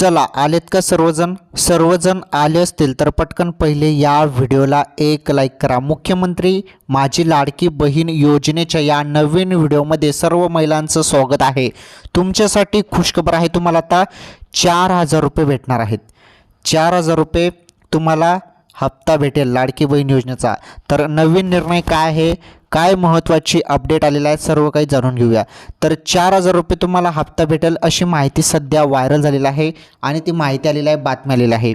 चला आलेत का सर्वजण? सर्वजण आले असतील तर पटकन पहिले या व्हिडिओला एक लाईक करा. मुख्यमंत्री माझी लाडकी बहीण योजनेच्या या नवीन व्हिडिओमध्ये सर्व महिलांचं स्वागत आहे. तुमच्यासाठी खुशखबर आहे तुम्हाला आता चार हजार रुपये भेटणार आहेत. चार हजार रुपये तुम्हाला हप्ता भेटेल लाडकी बहीण योजनेचा. तर नवीन निर्णय काय आहे? काय महत्त्वाची अपडेट आलेला आहे सर्व काही जाणून घेऊया. तर चार हजार रुपये तुम्हाला हप्ता भेटेल अशी माहिती सध्या व्हायरल झालेली आहे आणि ती माहिती आलेली आहे बातमी आलेली आहे.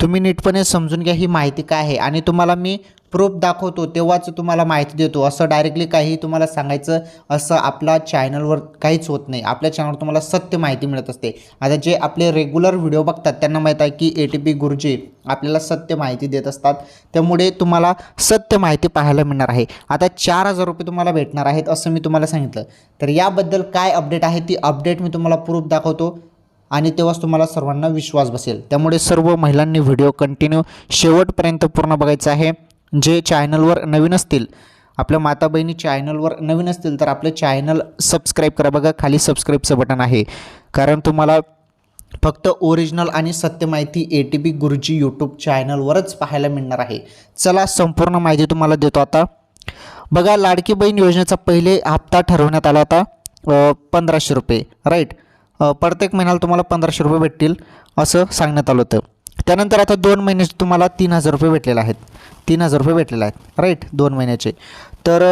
तुम्ही नीटपणे समजून घ्या ही माहिती काय आहे. आणि तुम्हाला मी प्रूफ दाखवतो तेव्हाच तुम्हाला माहिती देतो. असं डायरेक्टली काही तुम्हाला सांगायचं असं आपला चॅनलवर काहीच होत नाही. आपल्या चॅनलवर तुम्हाला सत्य माहिती मिळत असते. आता जे आपले रेग्युलर व्हिडिओ बघतात त्यांना माहीत आहे की ए टी पी गुरुजी आपल्याला सत्य माहिती देत असतात. त्यामुळे तुम्हाला सत्य माहिती पाहायला मिळणार आहे. आता चार हजार रुपये तुम्हाला भेटणार आहेत असं मी तुम्हाला सांगितलं. तर याबद्दल काय अपडेट आहे ती अपडेट मी तुम्हाला प्रूफ दाखवतो आणि तेव्हाच तुम्हाला सर्वांना विश्वास बसेल. त्यामुळे सर्व महिलांनी व्हिडिओ कंटिन्यू शेवटपर्यंत पूर्ण बघायचा आहे. जे चॅनलवर नवीन असतील आपल्या माता बहिणी चॅनलवर नवीन असतील तर आपलं चॅनल सबस्क्राईब करा. बघा खाली सबस्क्राईबचं बटन आहे. कारण तुम्हाला फक्त ओरिजिनल आणि सत्य माहिती ए टी बी गुरुजी यूट्यूब चॅनलवरच पाहायला मिळणार आहे. चला संपूर्ण माहिती तुम्हाला देतो आता. बघा लाडकी बहीण योजनेचा पहिले हप्ता ठरवण्यात आला होता पंधराशे रुपये राईट प्रत्येक महिन्याला तुम्हाला पंधराशे रुपये भेटतील असं सांगण्यात आलं होतं. त्यानंतर आता दोन महिन्याचे तुम्हाला तीन हजार रुपये भेटलेले आहेत. तीन हजार रुपये भेटलेले आहेत. राईट दोन महिन्याचे. तर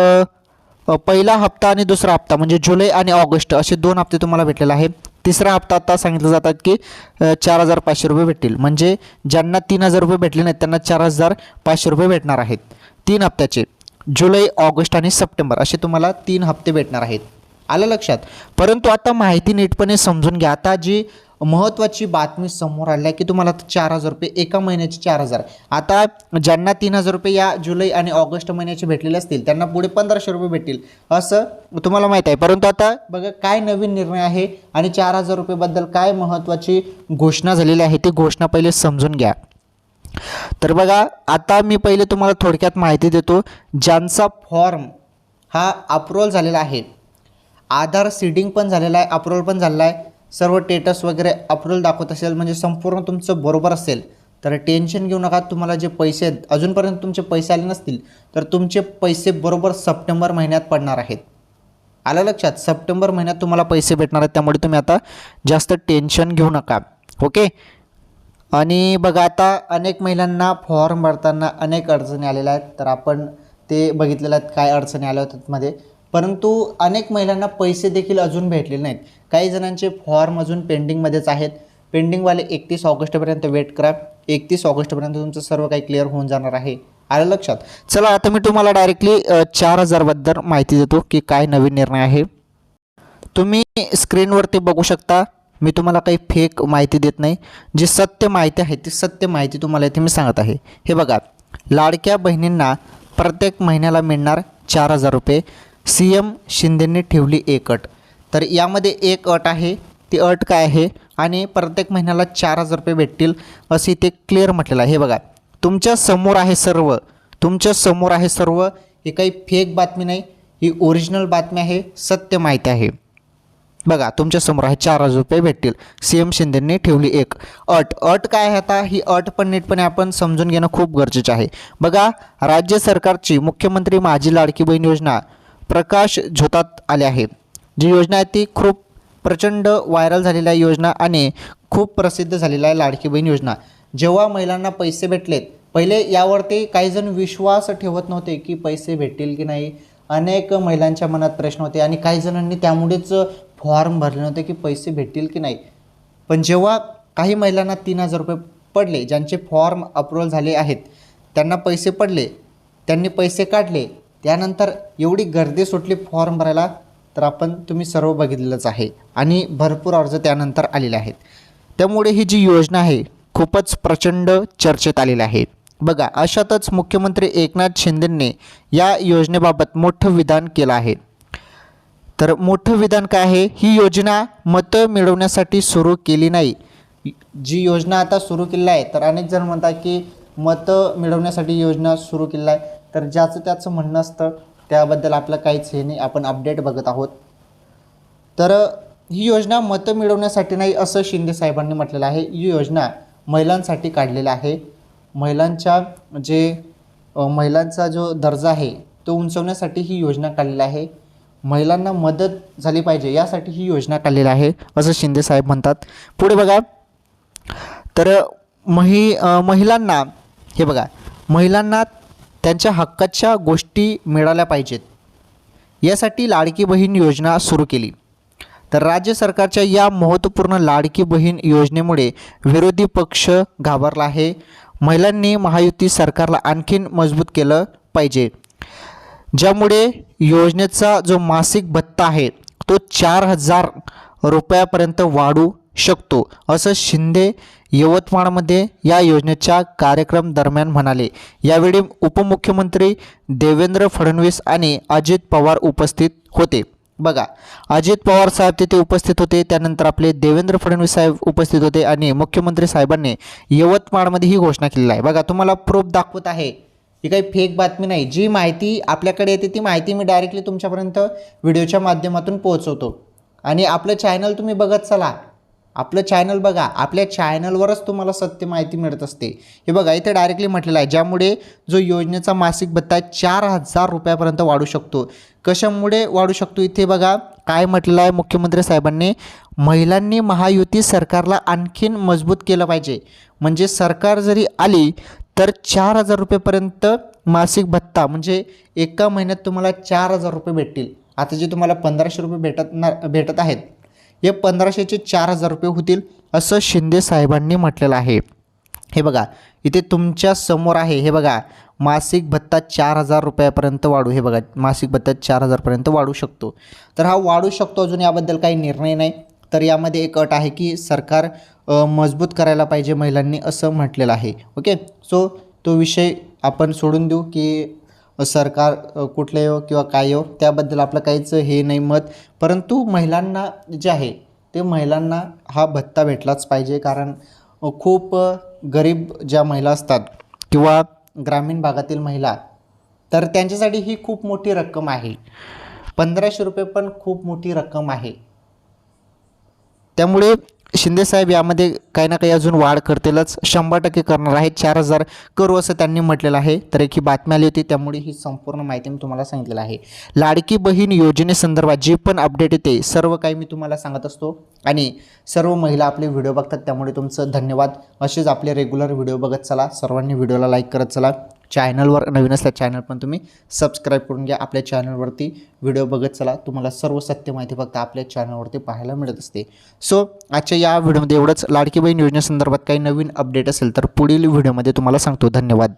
पहिला हप्ता आणि दुसरा हप्ता म्हणजे जुलै आणि ऑगस्ट असे दोन हप्ते तुम्हाला भेटलेले आहे तिसरा हप्ता आता सांगितलं जातात की चार हजार पाचशे रुपये भेटतील. म्हणजे ज्यांना तीन हजार रुपये भेटले नाहीत त्यांना चार हजार पाचशे रुपये भेटणार आहेत. तीन हप्त्याचे. जुलै ऑगस्ट आणि सप्टेंबर असे तुम्हाला तीन हप्ते भेटणार आहेत. आलं लक्षात. परंतु आता माहिती नीटपणे समजून घ्या. आता जी महत्त्वाची बातमी समोर आली आहे की तुम्हाला आता चार हजार रुपये एका महिन्याचे चार हजार. आता ज्यांना तीन हजार रुपये या जुलै आणि ऑगस्ट महिन्याचे भेटलेले असतील त्यांना पुढे पंधराशे रुपये भेटतील असं तुम्हाला माहीत आहे. परंतु आता बघा काय नवीन निर्णय आहे आणि चार हजार रुपयेबद्दल काय महत्त्वाची घोषणा झालेली आहे ती घोषणा पहिले समजून घ्या. तर बघा आता मी पहिले तुम्हाला थोडक्यात माहिती देतो ज्यांचा फॉर्म हा अप्रुव्हल झालेला आहे आधार सीडिंग पण झालेला आहे अप्रूव्हल पण झालेला आहे. सर्व टेटस वगैरे अप्रूव्हल दाखवत असेल म्हणजे संपूर्ण तुमचं बरोबर असेल तर टेन्शन घेऊ नका. तुम्हाला जे पैसे आहेत अजूनपर्यंत तुमचे पैसे आले नसतील तर तुमचे पैसे बरोबर सप्टेंबर महिन्यात पडणार आहेत. आलं लक्षात? सप्टेंबर महिन्यात तुम्हाला पैसे भेटणार आहेत त्यामुळे तुम्ही आता जास्त टेन्शन घेऊ नका. ओके आणि बघा आता अनेक महिलांना फॉर्म भरताना अनेक अडचणी आलेल्या आहेत. तर आपण ते बघितलेल्या आहेत काय अडचणी आल्या होत्या मध्ये. परंतु अनेक महिलांना पैसे देखील अजून भेटलेले नाहीत. काही जणांचे फॉर्म अजून पेंडिंगमध्येच आहेत. पेंडिंगवाले एकतीस ऑगस्टपर्यंत वेट करा. एकतीस ऑगस्टपर्यंत तुमचं सर्व काही क्लिअर होऊन जाणार आहे. आलं लक्षात? चला आता मी तुम्हाला डायरेक्टली चार हजारबद्दल माहिती देतो की काय नवीन निर्णय आहे. तुम्ही स्क्रीनवरती बघू शकता. मी तुम्हाला काही फेक माहिती देत नाही. जी सत्य माहिती आहे ती सत्य माहिती तुम्हाला इथे मी सांगत आहे. हे बघा लाडक्या बहिणींना प्रत्येक महिन्याला मिळणार चार हजार रुपये. सी एम शिंदेंनी ठेवली एक अट. तर यामध्ये एक अट आहे ती अट काय आहे? आणि प्रत्येक महिन्याला चार हजार रुपये भेटतील असे ते क्लिअर म्हटलेलं आहे. हे बघा तुमच्यासमोर आहे सर्व तुमच्यासमोर आहे सर्व ही काही फेक बातमी नाही ही ओरिजिनल बातमी आहे सत्य माहिती आहे. बघा तुमच्यासमोर आहे चार हजार रुपये भेटतील. सी एम शिंदेंनी ठेवली एक अट. अट काय आहे आता? ही अट पण नीटपणे आपण समजून घेणं खूप गरजेचं आहे. बघा राज्य सरकारची मुख्यमंत्री माझी लाडकी बहीण योजना प्रकाश झोतात आले आहे. जी योजना आहे ती खूप प्रचंड व्हायरल झालेली आहे योजना आणि खूप प्रसिद्ध झालेला आहे लाडकी बहीण योजना. जेव्हा महिलांना पैसे भेटलेत पहिले यावरती काही जण विश्वास ठेवत नव्हते की पैसे भेटतील की नाही. अनेक महिलांच्या मनात प्रश्न होते आणि काही जणांनी त्यामुळेच फॉर्म भरले नव्हते की पैसे भेटतील की नाही. पण जेव्हा काही महिलांना तीन हजार रुपये पडले ज्यांचे फॉर्म अप्रूव्हल झाले आहेत त्यांना पैसे पडले त्यांनी पैसे काढले त्यानंतर एवढी गर्दी सुटली फॉर्म भरायला तर आपण तुम्ही सर्व बघितलेलंच आहे. आणि भरपूर अर्ज त्यानंतर आलेले आहेत. त्यामुळे ही जी योजना आहे खूपच प्रचंड चर्चेत आलेली आहे बघा अशातच मुख्यमंत्री एकनाथ शिंदेंनी या योजनेबाबत मोठं विधान केलं आहे. तर मोठं विधान काय आहे? ही योजना मतं मिळवण्यासाठी सुरू केली नाही. जी योजना आता सुरू केली आहे तर अनेक जण म्हणतात की मतं मिळवण्यासाठी योजना सुरू केली आहे. तर ज्याचं त्याचं म्हणणं असतं त्याबद्दल आपलं काहीच हे नाही. आपण अपडेट बघत आहोत. तर ही योजना मतं मिळवण्यासाठी नाही असं शिंदे साहेबांनी म्हटलेलं आहे. ही योजना महिलांसाठी काढलेली आहे. महिलांच्या जे महिलांचा जो दर्जा आहे तो उंचवण्यासाठी ही योजना काढलेली आहे. महिलांना मदत झाली पाहिजे यासाठी ही योजना काढलेली आहे असं शिंदे साहेब म्हणतात. पुढे बघा. तर मही महिलांना हे बघा. महिलांना त्यांच्या हक्काच्या गोष्टी मिळाल्या पाहिजेत. यासाठी लाडकी बहीण योजना सुरू केली. तर राज्य सरकारच्या या महत्त्वपूर्ण लाडकी बहीण योजनेमुळे विरोधी पक्ष घाबरला आहे. महिलांनी महायुती सरकारला आणखीन मजबूत केलं पाहिजे. ज्यामुळे योजनेचा जो मासिक भत्ता आहे तो चार हजार रुपयापर्यंत वाढू शकतो असं शिंदे यवतमाळमध्ये या योजनेच्या कार्यक्रम दरम्यान म्हणाले यावेळी उपमुख्यमंत्री देवेंद्र फडणवीस आणि अजित पवार उपस्थित होते. बघा अजित पवार साहेब तिथे उपस्थित होते त्यानंतर आपले देवेंद्र फडणवीस साहेब उपस्थित होते आणि मुख्यमंत्री साहेबांनी यवतमाळमध्ये ही घोषणा केलेली आहे बघा तुम्हाला प्रूफ दाखवत आहे. ही काही फेक बातमी नाही. जी माहिती आपल्याकडे येते ती माहिती मी डायरेक्टली तुमच्यापर्यंत व्हिडिओच्या माध्यमातून पोहोचवतो. आणि आपलं चॅनल तुम्ही बघत चला. आपलं चॅनल बघा. आपल्या चॅनलवरच तुम्हाला सत्य माहिती मिळत असते. हे बघा इथे डायरेक्टली म्हटलेलं आहे ज्यामुळे जो योजनेचा मासिक भत्ता चार हजार रुपयापर्यंत वाढू शकतो. कशामुळे वाढू शकतो? इथे बघा काय म्हटलेलं आहे मुख्यमंत्री साहेबांनी? महिलांनी महायुती सरकारला आणखीन मजबूत केलं पाहिजे. म्हणजे सरकार जरी आली तर चार हजार रुपयेपर्यंत मासिक भत्ता म्हणजे एका महिन्यात तुम्हाला चार हजार रुपये भेटतील. आता जे तुम्हाला पंधराशे रुपये भेटत ना भेटत आहेत हे पंधराशेचे चार हजार रुपये होतील असं शिंदे साहेबांनी म्हटलेलं आहे. हे बघा इथे तुमच्यासमोर आहे हे बघा मासिक भत्ता चार हजार रुपयापर्यंत वाढू हे बघा मासिक भत्ता चार हजारपर्यंत वाढू शकतो. तर हा वाढू शकतो अजून याबद्दल काही निर्णय नाही. तर यामध्ये एक अट आहे की सरकार मजबूत करायला पाहिजे महिलांनी असं म्हटलेलं आहे. ओके? सो तो विषय आपण सोडून देऊ की सरकार कुठले येऊ किंवा काय येऊ त्याबद्दल आपलं काहीच हे नाही मत. परंतु महिलांना जे आहे ते महिलांना हा भत्ता भेटलाच पाहिजे. कारण खूप गरीब ज्या महिला असतात किंवा ग्रामीण भागातील महिला तर त्यांच्यासाठी ही खूप मोठी रक्कम आहे. पंधराशे रुपये पण खूप मोठी रक्कम आहे. त्यामुळे शिंदेसाहेब यामध्ये काही ना काही अजून वाढ करतीलच. शंभर टक्के करणार आहे चार हजार करू असं त्यांनी म्हटलेलं आहे. तर एक ही बातमी आली होती त्यामुळे ही संपूर्ण माहिती मी तुम्हाला सांगितलेलं आहे. लाडकी बहीण योजनेसंदर्भात जे पण अपडेट येते सर्व काही मी तुम्हाला सांगत असतो. आणि सर्व महिला आपले व्हिडिओ बघतात त्यामुळे तुमचं धन्यवाद. असेच आपले रेग्युलर व्हिडिओ बघत चला. सर्वांनी व्हिडिओला लाईक करत चला. चॅनलवर नवीन असल्या चॅनल पण तुम्ही सबस्क्राईब करून घ्या. आपल्या चॅनलवरती व्हिडिओ बघत चला. तुम्हाला सर्व सत्य माहिती फक्त आपल्या चॅनलवरती पाहायला मिळत असते. सो आजच्या या व्हिडिओमध्ये एवढंच. लाडकी बहीण योजनेसंदर्भात काही नवीन अपडेट असेल तर पुढील व्हिडिओमध्ये तुम्हाला सांगतो. धन्यवाद.